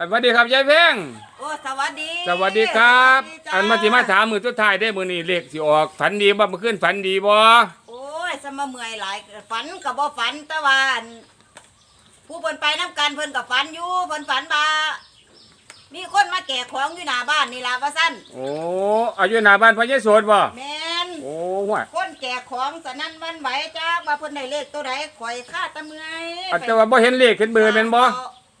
สวัสดีครับยายเพ่งโอ้สวัสดีสวัสดีครับ สวัสดีจ้อันมาสิมาถามมือสุดท้ายได้มือนี่เลขสิออกฝันดีบ่เมื่อคืนฝันดีบ่โอ้ยสมาเมื่อยหลายฝันกับบ่ฝันแต่ว่าอันผู้เพิ่นไปน้ำกันเพิ่นกับฝันอยู่เพิ่นฝันว่ามีคนมาแก่ของอยู่หน้าบ้านนี่ล่ะว่าซั่นโอ้อายุหน้าบ้านพ่อใหญ่โสดบ่แม่นโอ้ว่าคนแก่ของสนั่นหวันไหวจ้าว่าเพิ่นได้เลขตัวใดข่อยค่าแตะเมื่อยอาจจะว่าบ่เห็นเลขเห็นเบอร์แม่นบ่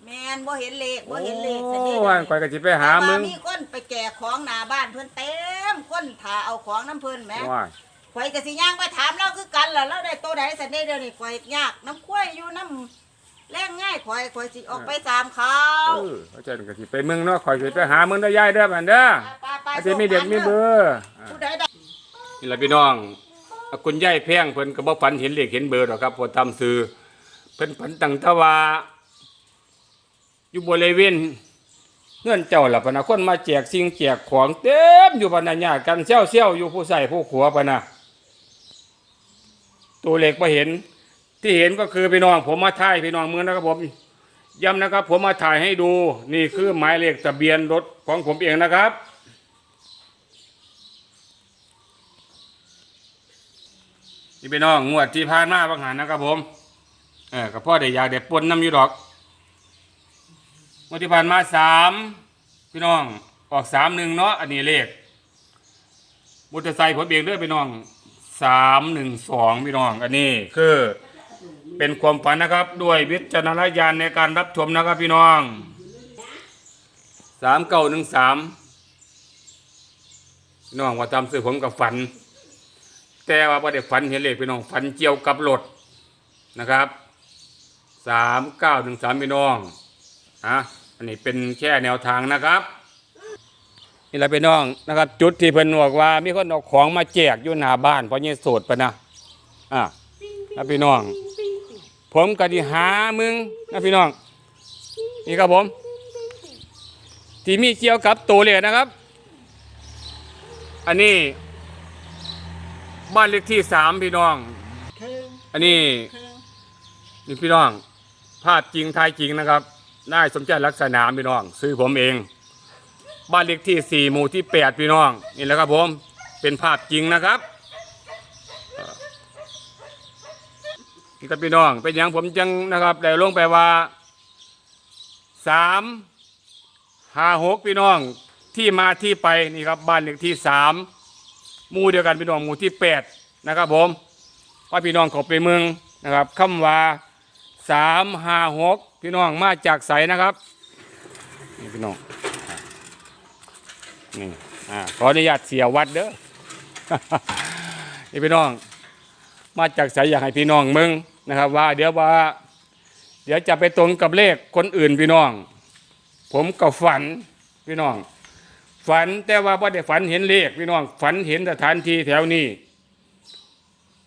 แม่นบ่เห็นเลขบ่เห็นเลขโอ้ซะนี่ว่าข่อยก็สิไปหามึงแต่ว่มีคนไปแก่ของหน้าบ้านเพิ่นเต็มคนถ่าเอาของน้ำเพิ่นแหมว่าข่อยก็สิย่างไปถามเราคือกันล่ะเราได้ตัวใดสันได้เดี๋ยวนี้ข่อยยากน้ำข้วยอยู่น้ำแรงง่ายข่อยข่อยสิออกไปตามเขาเออเขาจะก็สิไปเมืองเนาะข่อยสิไปหามึงเด้อยายเด้อบัดเด้อไปไปอาจจะมีเด็กมีเบอร์อ่า ผู้ใดได้ นี่ล่ะพี่น้องอะคุณยายเพ่งเพิ่นก็บ่ฝันเห็นเลขเห็นเบอร์ดอกครับเพอตามสื่อเพิ่นฝันตั้งแต่ว่า อยู่บริเวณเงื่อนเจ้าล่ะพนะคนมาแจกสิ่งแจกของเต็มอยู่พนะญากันเซี่ยวๆอยู่ผู้ใส่ผู้ขัวพะนะตัวเหล็กมาเห็น ที่เห็นก็คือพี่น้องผมมาถ่ายพี่น้องเมืองนะครับผมย้ำนะครับ ผมมาถ่ายให้ดูนี่คือหมายเลขทะเบียนรถของผมเองนะครับนี่พี่น้องงวดที่ผ่านมาบางหันนะครับผมเออกับพ่อได้อยากได้ปนน้ำอยู่ดอก งวดที่ผ่านมาสามพี่น้องออกสามหนึ่งเนาะอันนี้เลขมอเตอร์ไซค์ผมเองด้วยพี่น้องสามหนึ่งสองพี่น้องอันนี้คือเป็นความฝันนะครับ ด้วยวิจารณญาณในการรับชมนะครับพี่น้องสามเก้าหนึ่งสามพี่น้องว่าตามสื่อผมกับฝัน แต่ว่าประเด็ฝันเห็นเลขพี่น้องฝันเกี่ยวกับรถนะครับสามเก้าหนึ่งสามพี่น้อง อะอันนี้เป็นแค่แนวทางนะครับนี่แหละพี่น้องนะครับ จุดที่เพิ่นบอกว่ามีคนเอาของมาแจกอยู่หน้าบ้านเพราะเนี่ยโสดปะนะอะนะพี่น้อง ผมก็ดิหามึงนะพี่น้อง นี่ครับผม ที่มีเกี่ยวกับตัวเลขนะครับ อันนี้ บ้านเลขที่สามพี่น้อง อันนี้นี่พี่น้องภาพจริงทายจริงนะครับ นายสมใจลักษณะพี่น้อง ซื้อผมเอง บ้านเลขที่สี่หมู่ที่แปดพี่น้อง นี่แหละครับผม เป็นภาพจริงนะครับนี่ครับพี่น้อง เป็นอย่างผมจังนะครับได้ลงไปว่าสามห้าหกพี่น้อง ที่มาที่ไปนี่ครับบ้านเลขที่สามหมู่เดียวกันพี่น้องหมู่ที่แปดนะครับผมว่าพี่น้องขาไปเมืองนะครับคำว่า สามห้าหกพี่น้องมาจากใสนะครับนี่พี่น้องนี่อ่าขออนุญาตเสียวัดเด้อนี่พี่น้อง มาจากใสอยากให้พี่น้องมึงนะครับว่า เดี๋ยวว่า เดี๋ยวจะไปตรงกับเลขคนอื่นพี่น้อง ผมก็ฝันพี่น้อง ฝันแต่ว่าไ่ได้ฝันเห็นเลขพี่น้อง ฝันเห็นสถานที่แถวนี้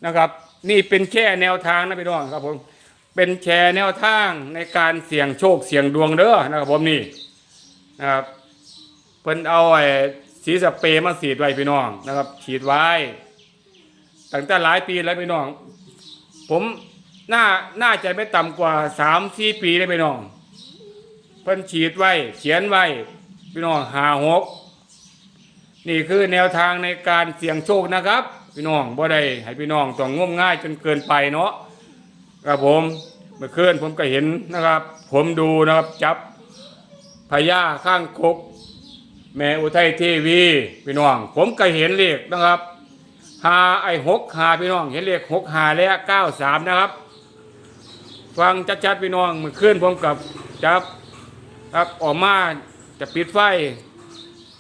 นะครับ นี่เป็นแค่แนวทางนะพี่น้องครับผม เป็นแชร์แนวทางในการเสี่ยงโชคเสี่ยงดวงเด้อนะครับผมนี่นะครับเพิ่นเอาไอ้สีสเปรย์มาฉีดไว้พี่น้องนะครับ ฉีดไว้ตั้งแต่หลายปีแล้วพี่น้อง ผมน่าน่าจะไม่ต่ำกว่าสามสี่ปีเลยพี่น้อง เพิ่นฉีดไว้เขียนไว้พี่น้องหาหกนี่คือแนวทางในการเสี่ยงโชคนะครับ พี่น้องบ่ได้ให้พี่น้องต้องงมง่ายจนเกินไปเนาะ ครับผมเมื่อคืนผมก็เห็นนะครับ ผมดูนะครับจับพญาข้างคกแม่อุทัยเทวีพี่น้อง ผมก็เห็นเลขนะครับหาไอหกหาพี่น้อง เห็นเลขหกหาและเก้าสามนะครับ ฟังชัดๆพี่น้องเมื่อคืนผมกับจับครับออกมาจะปิดไฟ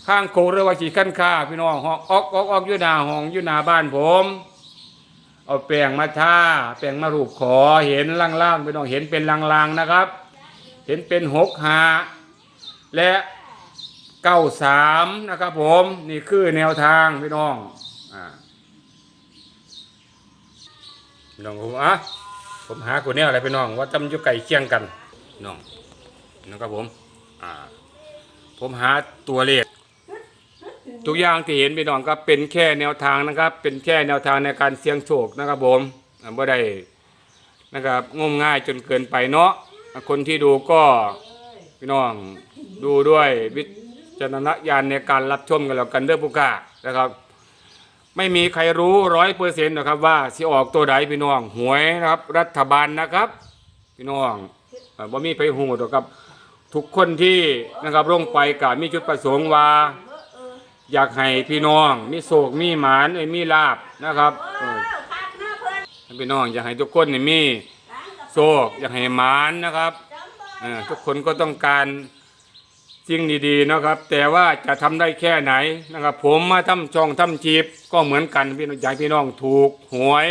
ข้างโคเรือว่าขี่ขั้นคาพี่น้องห้องออกออกออกอยู่หน้าห้องอยู่หน้าบ้านผม เอาแป้งมาทาแป้งมารูปขอเห็นล่างๆพี่น้องเห็นเป็นลางๆนะครับ เห็นเป็นหกหาและเก้าสามนะครับผมนี่คือแนวทางพี่น้องอ่าพี่น้องผมอะผมหาคนแนวอะไรพี่น้อง ว่าจำยู่ไก่เคียงกันน้องนะครับผมอ่าผมหาตัวเลข ทุกอย่างที่เห็นพี่น้องก็เป็นแค่แนวทางนะครับ เป็นแค่แนวทางในการเสี่ยงโชคนะครับผมอ่าบ่ได้นะครับงมง่ายจนเกินไปเนาะคนที่ดูก็พี่น้องดูด้วยวิจารณญาณในการรับชมกันแล้วกันเด้อผู้กานะครับ ไม่มีใครรู้ร้อยเปอร์เซ็นต์นะครับว่าสิออกตัวใดพี่น้องหวยนะครับ รัฐบาลนะครับ พี่น้องเอ่อบ่มีไปหูหรอกครับ ทุกคนที่นะครับลงไปกมีจุดประสงค์ว่า อยากให้พี่น้อง มีโศกมีหมานเอ้ยมีลาบนะครับเออพี่น้องอยากให้ทุกคนนี่มีโศกอยากให้หมานนะครับเออทุกคนก็ต้องการสิ่งดีๆนะครับ แต่ว่าจะทำได้แค่ไหนนะครับ ผมมาทำช่องทำจีบก็เหมือนกันพี่น้องอยากให้พี่น้องถูกหวย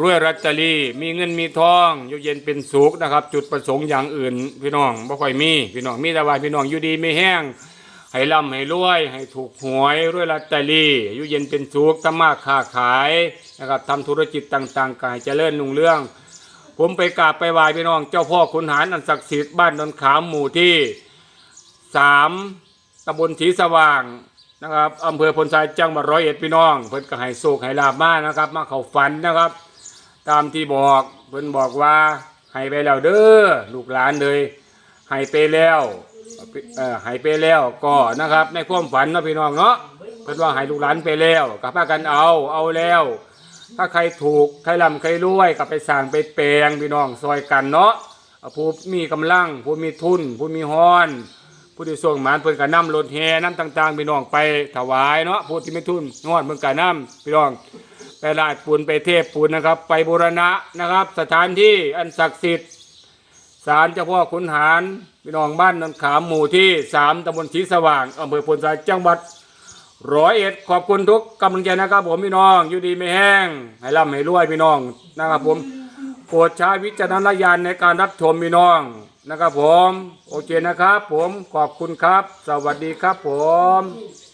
รวยรัตตอรี่มีเงินมีทองอยู่เย็นเป็นสุขนะครับ จุดประสงค์อย่างอื่น พี่น้องบ่ค่อยมี พี่น้องมีแต่ว่าพี่น้องอยู่ดีไม่แห้ง ให้ร่ำให้รวย ให้ถูกหวยรวยลอตเตอรี่อยู่เย็นเป็นสุขทำมาค้าขายนะครับทำธุรกิจต่างๆกายเจริญรุ่งเรื่อง ผมไปกราบไปไหว้พี่น้อง เจ้าพ่อขุนหารอันศักดิ์สิทธิ์บ้านดอนขามหมู่ที่สามตำบลศรีสว่างนะครับอำเภอพลทรายจังหวัดร้อยเอ็ดพี่น้อง เพิ่นก็ให้โศกให้ลาบมานะครับ มาเข้าฝันนะครับ ตามที่บอกเพิ่นบอกว่าให้ไปแล้วเด้อลูกหลานเลยให้ไปแล้ว เอ่อให้ไปแล้วก็นะครับ ในความฝันเนาะพี่น้องเนาะเพิ่นว่าให้ลูกหลานไปแล้วก็พากันเอาเอาแล้ว ถ้าใครถูกใครร่ำใครรวยก็ไปสั่งไปแปลงพี่น้องซอยกันเนาะผู้มีกำลังผู้มีทุน ผู้มีฮ้อน ผู้ที่ส่งหมานเพิ่นก็นำรถแห่น้ำต่าง ๆ พี่น้องไปถวายเนาะผู้ที่มีทุนงอดเพิ่นก็นำพี่น้องไปลาดปูนไปเทพปูนนะครับ ไปบูรณะนะครับ สถานที่อันศักดิ์สิทธิ์ ศาลเจ้าพ่อขุนหารพี่น้องบ้านนนขามหมู่ที่สามตำบลศรีสว่างอำเภอพลสายจังหวัดร้อยเอ็ดขอบคุณทุกกำลังใจนะครับ ผมพี่น้องอยู่ดีไม่แห้งให้ร่ำให้รวยพี่น้องนะครับผมโปรดใช้วิจารณญาณในการรับชมพี่น้องนะครับผม โอเคนะครับ ผมขอบคุณครับ สวัสดีครับผม